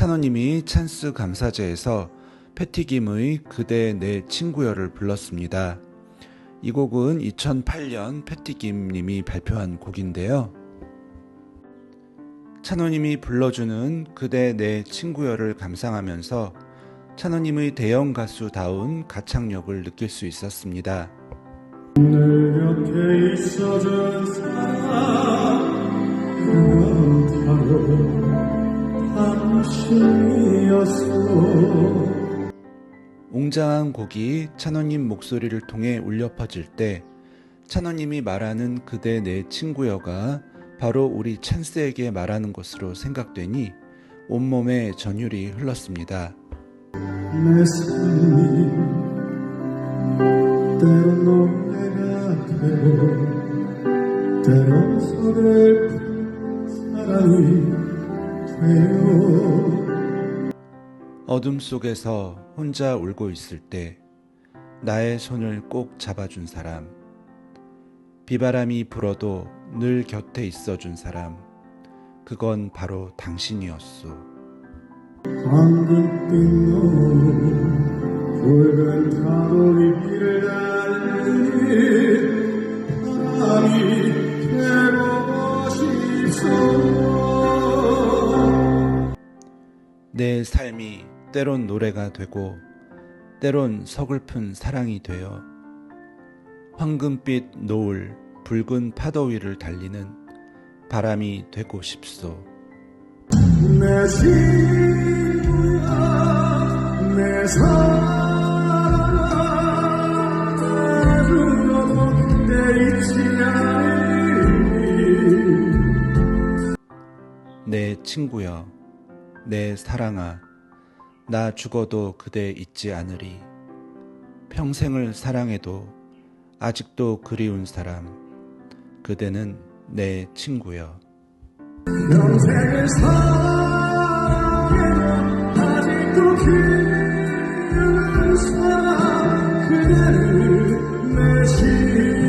찬호님이 찬스 감사제에서 패티김의 그대 내 친구여를 불렀습니다. 이 곡은 2008년 패티김님이 발표한 곡인데요. 찬호님이 불러주는 그대 내 친구여를 감상하면서 찬호님의 대형 가수다운 가창력을 느낄 수 있었습니다. 웅장한 곡이 찬호님 목소리를 통해 울려 퍼질 때 찬호님이 말하는 그대 내 친구여가 바로 우리 찬스에게 말하는 것으로 생각되니 온몸에 전율이 흘렀습니다. 내 삶이 때론 노래가 되고 때론 서글픈 사랑이 되 어 어둠 속에서 혼자 울고 있을 때 나의 손을 꼭 잡아준 사람, 비바람이 불어도 늘 곁에 있어준 사람, 그건 바로 당신이었소. 바람이 되고 싶소 내 삶이 때론 노래가 되고 때론 서글픈 사랑이 되어 황금빛 노을 붉은 파도 위를 달리는 바람이 되고 싶소. 내 친구야 내 사랑아 죽어도 내 잊지 않으리 내 친구여, 내 사랑아, 나 죽어도 그대 잊지 않으리. 평생을 사랑해도 아직도 그리운 사람, 그대는 내 친구여. 그대를 내 친구야